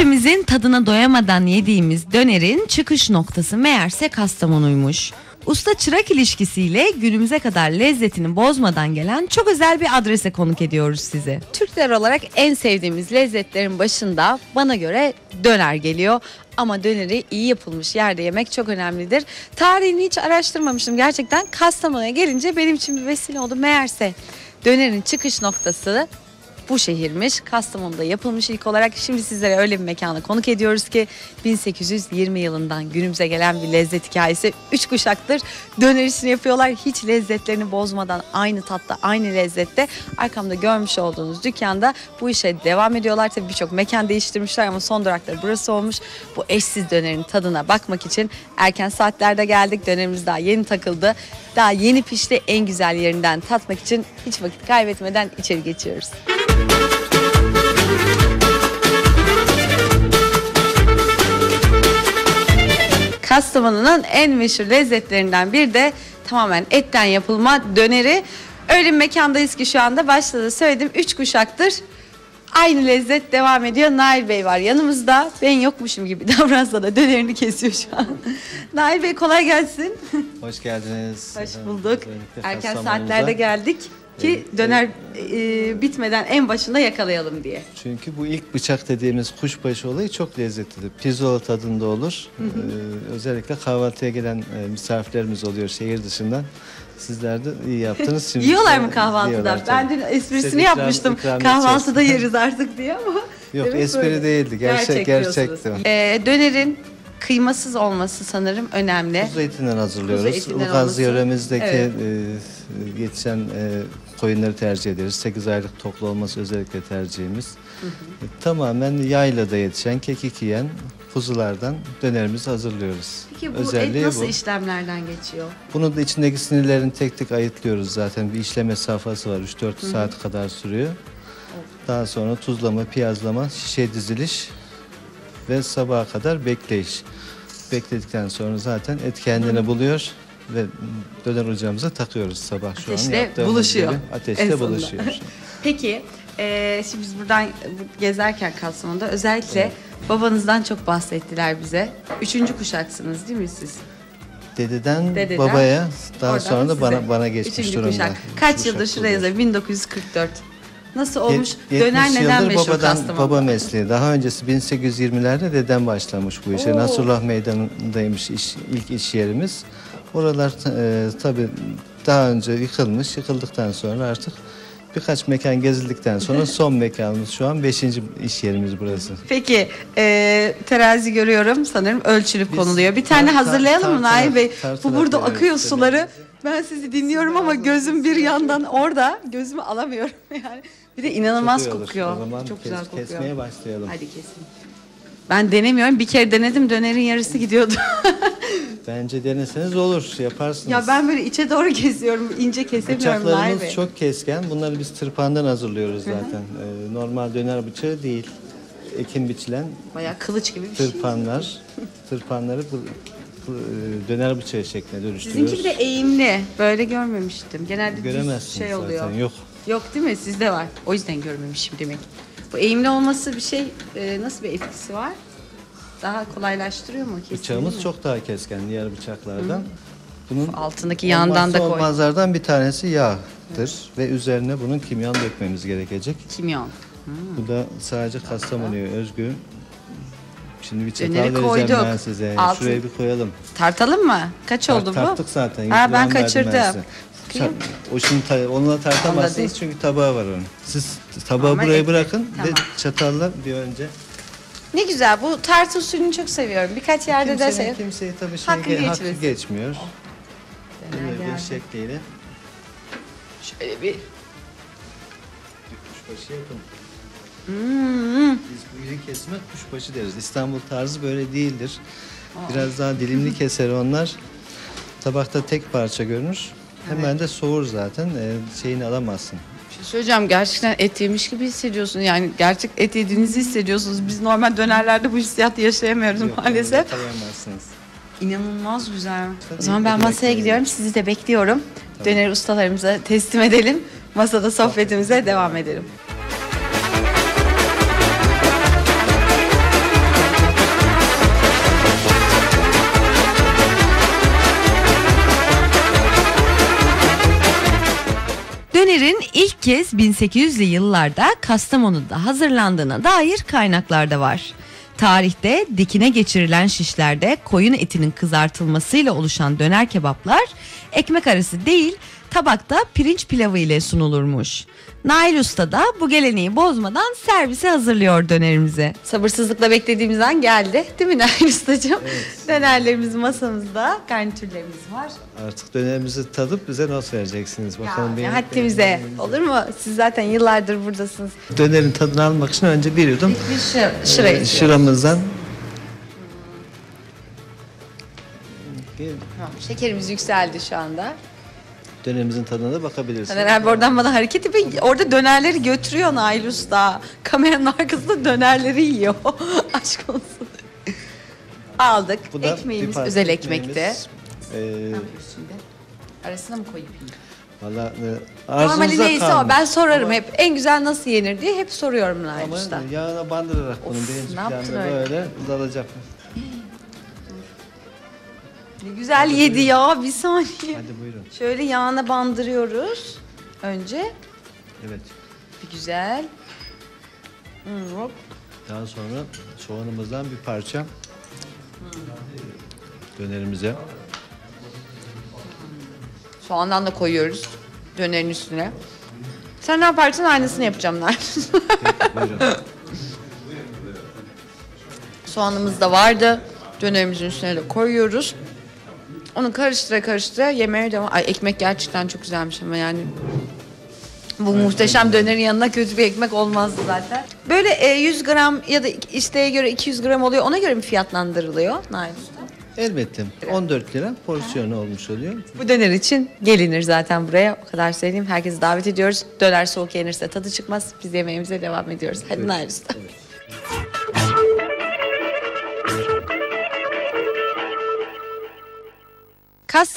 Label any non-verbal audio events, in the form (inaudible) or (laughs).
Hepimizin tadına doyamadan yediğimiz dönerin çıkış noktası meğerse Kastamonu'ymuş. Usta çırak ilişkisiyle günümüze kadar lezzetini bozmadan gelen çok özel bir adrese konuk ediyoruz sizi. Türkler olarak en sevdiğimiz lezzetlerin başında bana göre döner geliyor. Ama döneri iyi yapılmış yerde yemek çok önemlidir. Tarihini hiç araştırmamıştım gerçekten. Kastamonu'ya gelince benim için bir vesile oldu. Meğerse dönerin çıkış noktası bu şehirmiş. Kastamonu'da yapılmış ilk olarak. Şimdi sizlere öyle bir mekana konuk ediyoruz ki 1820 yılından günümüze gelen bir lezzet hikayesi. Üç kuşaktır döner işini yapıyorlar. Hiç lezzetlerini bozmadan aynı tatta, aynı lezzette. Arkamda görmüş olduğunuz dükkanda bu işe devam ediyorlar. Tabii birçok mekan değiştirmişler ama son durakları burası olmuş. Bu eşsiz dönerin tadına bakmak için erken saatlerde geldik. Dönerimiz daha yeni takıldı. Daha yeni pişti. En güzel yerinden tatmak için hiç vakit kaybetmeden içeri geçiyoruz. Kastamonu'nun en meşhur lezzetlerinden bir de tamamen etten yapılma döneri. Öyle bir mekandayız ki şu anda başta da söyledim. Üç kuşaktır aynı lezzet devam ediyor. Nail Bey var yanımızda. Ben yokmuşum gibi (laughs) davransa da dönerini kesiyor şu an. (laughs) Nail Bey kolay gelsin. Hoş geldiniz. Hoş bulduk. Erken saatlerde geldik ki döner e, bitmeden en başında yakalayalım diye. Çünkü bu ilk bıçak dediğimiz kuşbaşı olayı çok lezzetlidir. Pirzola tadında olur. Ee, özellikle kahvaltıya gelen e, misafirlerimiz oluyor şehir dışından. Sizler de iyi yaptınız. Şimdi Yiyorlar mı kahvaltıda? yiyorlar Ben tabii. dün esprisini ikram- yapmıştım. ikram Kahvaltıda yeriz artık diye ama. Yok demek espri böyle. değildi. Gerçek, gerçekti. Ee, dönerin kıymasız olması sanırım önemli. Kuzu etinden hazırlıyoruz. Kuzu etinden Ilgaz olması. yöremizdeki Evet. e, yetişen e, koyunları tercih ederiz. 8 aylık toklu olması özellikle tercihimiz. E, tamamen yaylada yetişen, kekik yiyen kuzulardan dönerimizi hazırlıyoruz. Peki bu Özelliği et nasıl bu. işlemlerden geçiyor? Bunun da içindeki sinirlerini tek tek ayıtlıyoruz zaten. Bir işleme safhası var. 3-4 saat kadar sürüyor. Daha sonra tuzlama, piyazlama, şişe diziliş ve sabaha kadar bekleyiş. Bekledikten sonra zaten et kendini buluyor ve döner ocağımıza takıyoruz sabah şu an Ateşle yaptığımız buluşuyor. gibi. En sonunda. buluşuyor. (laughs) Peki e, şimdi biz buradan bu- gezerken Kastamonu'da özellikle babanızdan çok bahsettiler bize. Üçüncü kuşaksınız değil mi siz? Dededen, Dededen, babaya daha Oradan sonra da size. bana bana geçmiş Üçüncü durumda. kuşak. Kaç Kuşak yıldır şuraya oluyor. yazıyor? 1944. Nasıl olmuş? Yet- Döner 70 neden meşhur babadan, Kastamonu'da? baba mesleği. Daha öncesi 1820'lerde dedem başlamış bu işe. Oo. Nasrullah Meydanı'ndaymış iş, ilk iş yerimiz. Oralar e, tabii daha önce yıkılmış. Yıkıldıktan sonra artık birkaç mekan gezildikten sonra son mekanımız şu an 5. iş yerimiz burası. Peki e, terazi görüyorum sanırım ölçülüp Biz konuluyor. Bir tane tar- hazırlayalım mı Nail Bey? Bu burada veriyoruz akıyor size. suları. Ben sizi dinliyorum ama gözüm bir yandan orada. Gözümü alamıyorum (laughs) yani. Bir de inanılmaz iyi olur. kokuyor. O zaman Çok kes- güzel kokuyor. kesmeye başlayalım. Hadi kesin. Ben denemiyorum. Bir kere denedim dönerin yarısı gidiyordu. (laughs) Bence deneseniz olur, yaparsınız. ya ben böyle içe doğru (laughs) kesiyorum. ince kesemiyorum Nail Bıçaklarımız Bey. çok kesken. Bunları biz tırpandan hazırlıyoruz zaten. Ee, normal döner bıçağı değil. Ekim biçilen Bayağı kılıç gibi bir şey. tırpanlar. (laughs) Tırpanları bu, bu, e, döner bıçağı şekline dönüştürüyoruz. Sizinki de eğimli. Böyle görmemiştim. Genelde düz Göremezsiniz şey zaten, oluyor. yok. Yok değil mi? Sizde var. O yüzden görmemişim demek. Bu eğimli olması bir şey e, nasıl bir etkisi var? Daha kolaylaştırıyor mu? kesin Bıçağımız çok daha kesken diğer bıçaklardan. Bunun altındaki yağından da koy. olmazlardan bir tanesi yağdır ve üzerine bunun kimyon dökmemiz gerekecek. Kimyon. Bu da sadece Kastamonu'ya özgü. Şimdi bir çatal Döneri vereceğim koyduk. ben size. Altın- Şuraya bir koyalım. Tartalım mı? Kaç Tart- oldu bu? Tarttık zaten. Ha, ben kaçırdım. Kıyım. Sa- O şimdi onunla tartamazsınız çünkü tabağı var onun. Siz tabağı Ama buraya et- bırakın Tamam. ve çatalla bir önce. Ne güzel. Bu tart usulünü çok seviyorum. Birkaç yerde de Kimsenin şey. kimseye tabii şey Hakkı ge- hakkı geçmesin. geçmiyor. Döner Böyle bir şekliyle Şöyle bir. kuşbaşı yapın. Hmm. Biz bu iri kesme kuşbaşı deriz. İstanbul tarzı böyle değildir. Biraz daha dilimli (laughs) keser onlar. Tabakta tek parça görünür. Hemen de soğur zaten. Ee, şeyini alamazsın. Bir şey. Gerçekten et yemiş gibi hissediyorsun. Yani gerçek et yediğinizi hissediyorsunuz. Biz normal dönerlerde bu hissiyatı yaşayamıyoruz Yok, maalesef. yakalayamazsınız. İnanılmaz güzel. Tabii, O zaman ben masaya gidiyorum. Sizi de bekliyorum. Döner ustalarımıza teslim edelim. Masada sohbetimize devam edelim. İlk kez 1800'lü yıllarda Kastamonu'da hazırlandığına dair kaynaklar da var. Tarihte dikine geçirilen şişlerde koyun etinin kızartılmasıyla oluşan döner kebaplar ekmek arası değil tabakta pirinç pilavı ile sunulurmuş. Nail Usta da bu geleneği bozmadan servise hazırlıyor dönerimizi. Sabırsızlıkla beklediğimiz an geldi değil mi Nail Ustacığım? Dönerlerimiz masamızda, garnitürlerimiz var. Artık dönemimizi tadıp bize not vereceksiniz. Bakalım Ya, beğenip haddimize beğenmediğinizi. olur mu? Siz zaten yıllardır buradasınız. Dönerin tadını almak için önce bir yudum Bir şır, şırayı. e, şıramızdan Tamam, Şekerimiz yükseldi şu anda. Dönerimizin tadına da bakabilirsiniz. Taner abi oradan bana hareket yapıyor. Orada dönerleri götürüyor Nail Usta. Kameranın arkasında dönerleri yiyor. (laughs) Aşk olsun. Aldık. Bu da bir ekmeğimiz parça özel ekmeğimiz. ekmekte. Ee, Şimdi arasına mı koyayım? Valla e, arzunuza neyse o. kalmış. Ben sorarım hep. En güzel nasıl yenir diye hep soruyorum Nail Ama Usta. yağına bandırarak bunu Of, birinci ne yaptın planda öyle? böyle dalacak. Ne güzel yedi ya bir saniye. Hadi buyurun. Şöyle yağına bandırıyoruz. Önce Evet. bir güzel. Hmm, hop. Daha sonra soğanımızdan bir parça dönerimize. Soğandan da koyuyoruz dönerin üstüne. Sen ne yaparsın aynısını yapacağım. Buyurun. Soğanımız da vardı. Dönerimizin üstüne de koyuyoruz. Onu karıştıra karıştıra yemeğe devam. Ay ekmek gerçekten çok güzelmiş ama yani. Bu muhteşem dönerin yanına kötü bir ekmek olmazdı zaten. Böyle e, 100 gram ya da isteğe göre 200 gram oluyor. Ona göre mi fiyatlandırılıyor Nail Usta? Elbette 14 lira porsiyonu olmuş oluyor. Bu döner için gelinir zaten buraya. O kadar söyleyeyim. Herkesi davet ediyoruz. Döner soğuk yenirse tadı çıkmaz. Biz yemeğimize devam ediyoruz. Hadi Nail Usta. Evet.